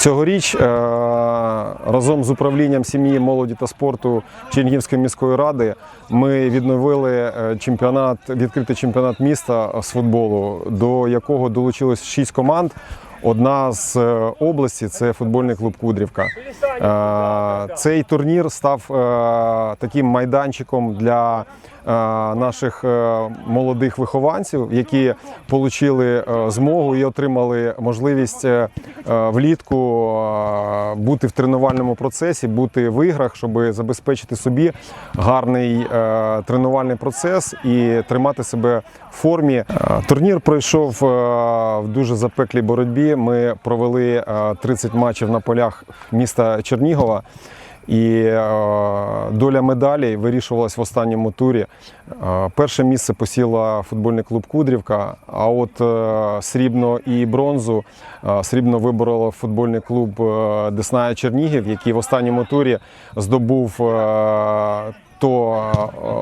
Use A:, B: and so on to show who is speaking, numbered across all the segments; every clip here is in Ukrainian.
A: Цьогоріч е, разом з управлінням сім'ї, молоді та спорту Чернігівської міської ради ми відновили е, чемпіонат, відкритий чемпіонат міста з футболу, до якого долучилось шість команд. Одна з е, області це футбольний клуб Кудрівка. Цей турнір став таким майданчиком для наших е, молодих вихованців, які отримали змогу і отримали можливість е, е, влітку е, бути в тренувальному процесі, бути в іграх, щоб забезпечити собі гарний е, тренувальний процес і тримати себе в формі. Е, Турнір пройшов е, в дуже запеклій боротьбі. Ми провели е, 30 матчів на полях міста Чернігова. І е, доля медалей вирішувалась в останньому турі. Е, перше місце посіла футбольний клуб Кудрівка. А от е, срібно і бронзу срібно виборола футбольний клуб Десная Чернігів, який в останньому турі здобув. то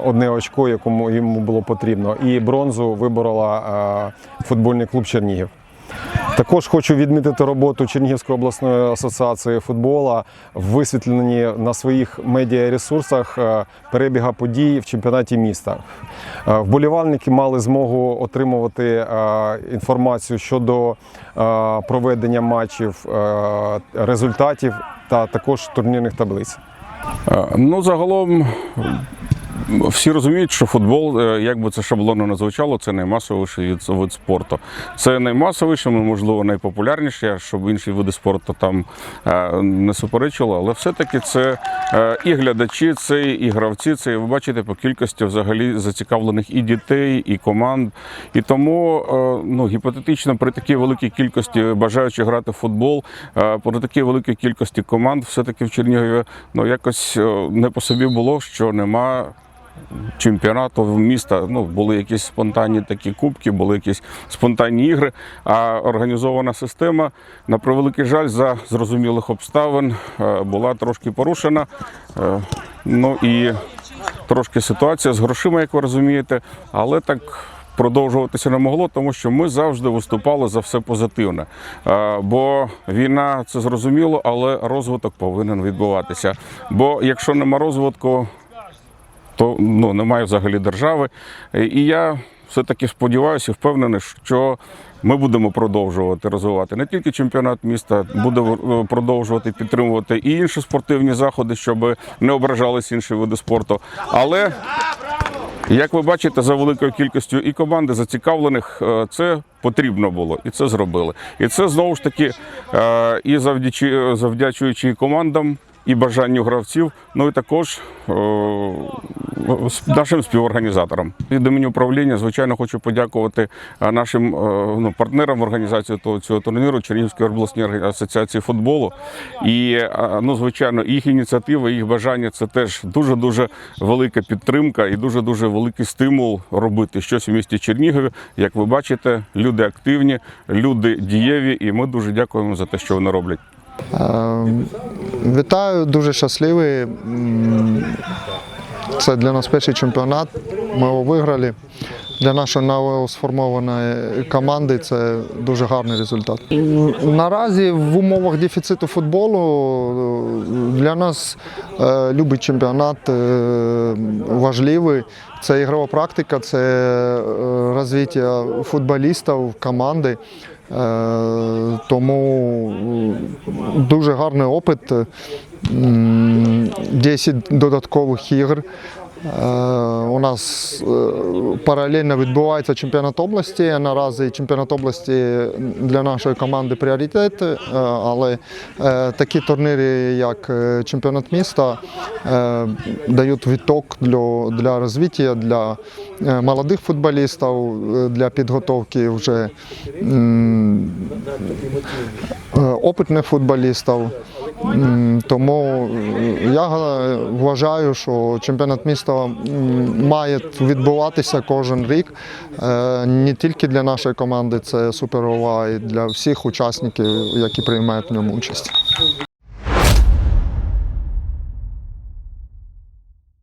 A: одне очко, якому йому було потрібно, і бронзу виборола футбольний клуб Чернігів. Також хочу відмітити роботу Чернігівської обласної асоціації футбола в висвітленні на своїх медіаресурсах е, перебіга подій в чемпіонаті міста. Е, Вболівальники мали змогу отримувати е, інформацію щодо проведення матчів, результатів та також турнірних таблиць.
B: Ну, загалом всі розуміють, що футбол, е, як би це шаблонно не звучало, це наймасовіший вид спорту. Це наймасовіший, ну, можливо, найпопулярніший, щоб інші види спорту там е, не суперечило, але все-таки це е, і глядачі, це і гравці, це ви бачите по кількості взагалі зацікавлених і дітей, і команд. І тому ну, гіпотетично при такій великій кількості бажаючих грати в футбол, при такій великій кількості команд, все-таки в Чернігові ну, якось не по собі було, що нема чемпіонату міста. Ну, були якісь спонтанні такі кубки, були якісь спонтанні ігри. А організована система, на превеликий жаль, за зрозумілих обставин е, була трошки порушена. Е, Ну і трошки ситуація з грошима, як ви розумієте, але так. Продовжуватися не могло, тому що ми завжди виступали за все позитивне. Е, Бо війна це зрозуміло, але розвиток повинен відбуватися. Бо якщо нема розвитку, то ну, немає взагалі держави. Е, І я все-таки сподіваюся впевнений, що ми будемо продовжувати розвивати не тільки чемпіонат міста, будемо е, продовжувати підтримувати і інші спортивні заходи, щоб не ображались інші види спорту. Але як ви бачите, за великою кількістю і команди зацікавлених е, це потрібно було, і це зробили. І це знову ж таки і завдячуючи командам. І бажанню гравців, ну і також е, нашим співорганізаторам. Від імені управління, звичайно, хочу подякувати е, нашим е, ну, партнерам в організації того, цього турніру Чернігівської обласній асоціації футболу. І ну, звичайно, їх ініціатива, їх бажання це теж дуже дуже велика підтримка і дуже дуже великий стимул робити щось у місті Чернігові. Як ви бачите, люди активні, люди дієві, і ми дуже дякуємо за те, що вони роблять.
C: Вітаю, дуже щасливий. Це для нас перший чемпіонат. Ми його виграли. Для нашої новосформованої команди це дуже гарний результат. Наразі в умовах дефіциту футболу е, для нас е, любий чемпіонат е, важливий. Це ігрова практика, це розвиття футболістів, команди. Тому дуже гарний опит. 10 додаткових ігр. Е, У нас е, паралельно відбувається чемпіонат області. Наразі чемпіонат області для нашої команди пріоритет, е, але такі турніри, як чемпіонат міста, дають відток для, для розвиття, для молодих футболістів, для підготовки вже опитних футболістів. Тому е, я вважаю, що чемпіонат міста має відбуватися кожен рік. Е, Не тільки для нашої команди це суперова, і для всіх учасників, які приймають в ньому участь.